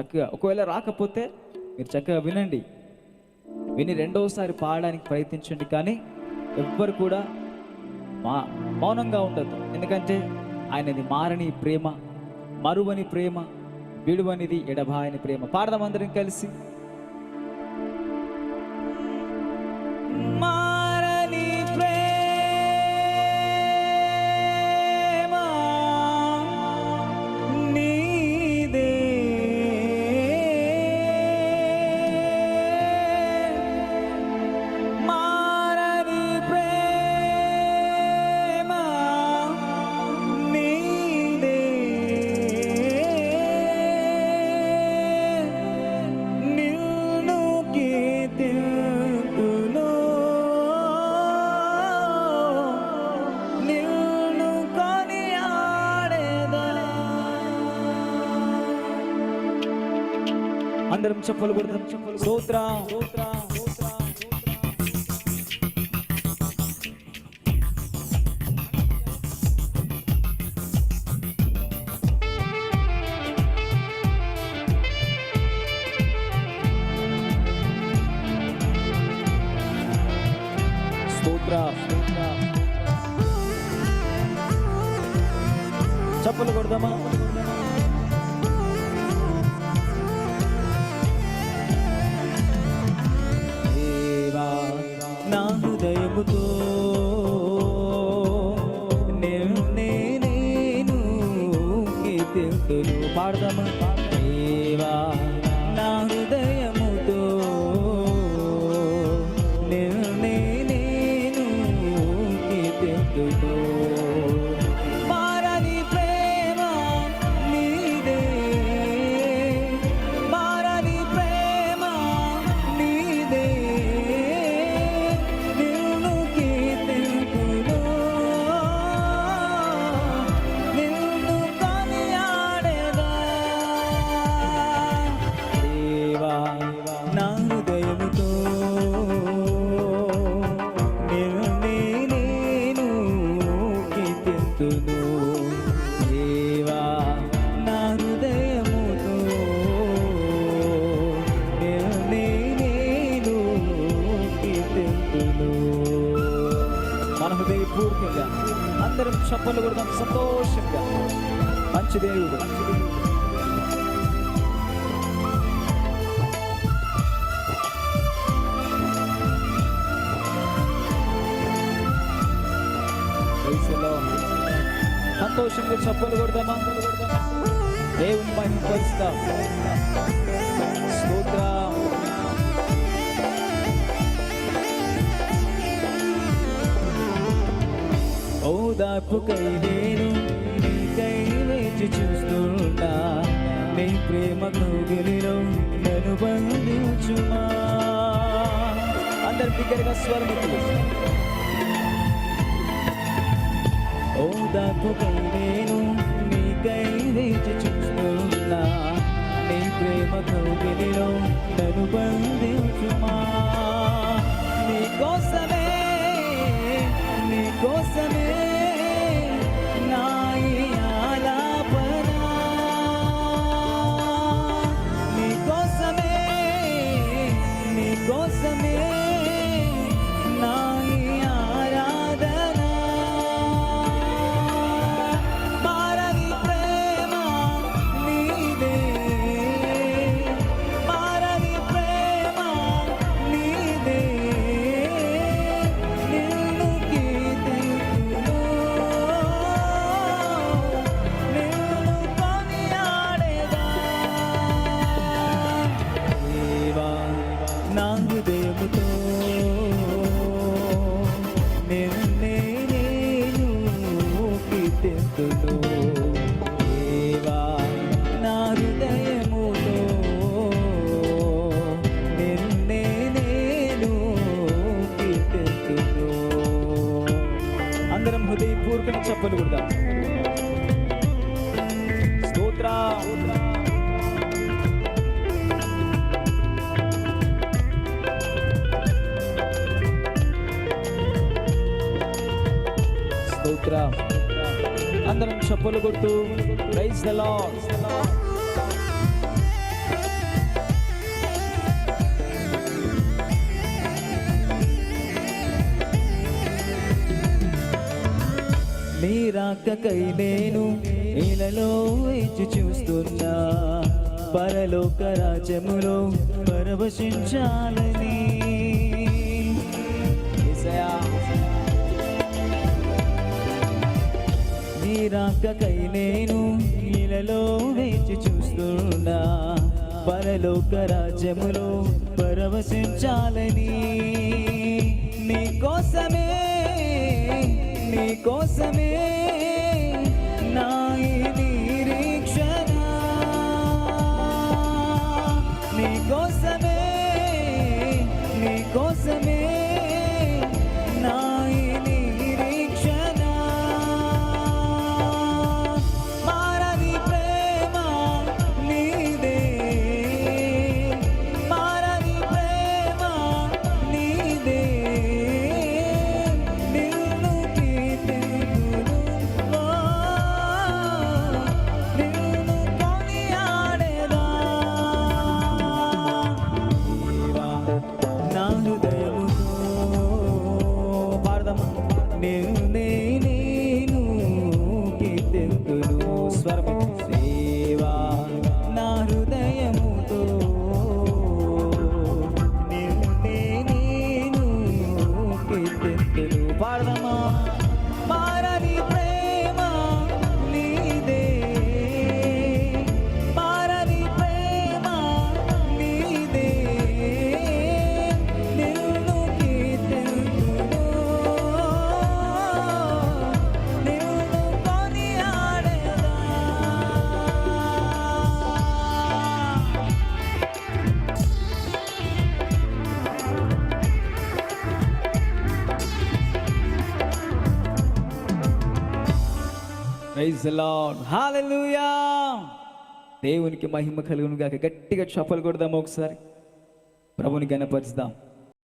చక్కగా. ఒకవేళ రాకపోతే మీరు చక్కగా వినండి. విని రెండవసారి పాడడానికి ప్రయత్నించండి కానీ ఎవ్వరు కూడా మా మౌనంగా ఉండదు ఎందుకంటే ఆయనది మారని ప్రేమ మరువని ప్రేమ విడువనిది ఎడబాయని ప్రేమ. పాడదాం అందరం కలిసి. మా అందరం చెప్పలు కొడతాం సూత్ర. చెప్పలు కొడదామా? Cárdama. చప్పలు కొడదాం. సంతోషంగా. మంచి దేవుడు. మంచి దేవుడు సంతోషంగా చప్పలు కొడదామా? దేవుని మహిమ పరుస్తాం స్తోత్రం. ఓదార్పుకై నేను నీకై వేచి చూస్తుంటా. నీ ప్రేమ కౌగిలిలో నన్ను బంధించుమా. అందరు బిగ్గరగా స్వరములు ఓదార్పుకై చెప్పలు కూడా స్తోత్ర. స్తోత్ర. అందరం చప్పలు కొడుతూ ప్రైజ్ ద లార్డ్ రాకకై నేను ఇలలో వేచి చూస్తున్నా. పరలోక రాజ్యములో పరవశించాలని. నీ రాకకై నేను ఇలలో వేచి చూస్తున్నా. పరలోక రాజ్యములో పరవశించాలని. నీ కోసమే నీ కోసమే నా నిరీక్షణ. నీ కోసమే నీ కోసమే ప్రైజ్ లార్డ్ హల్లెలూయా దేవునికి మహిమ కలుగును గాక గట్టిగా చప్పలు కొడదాము ఒకసారి. ప్రభుని గణపరుస్తాం.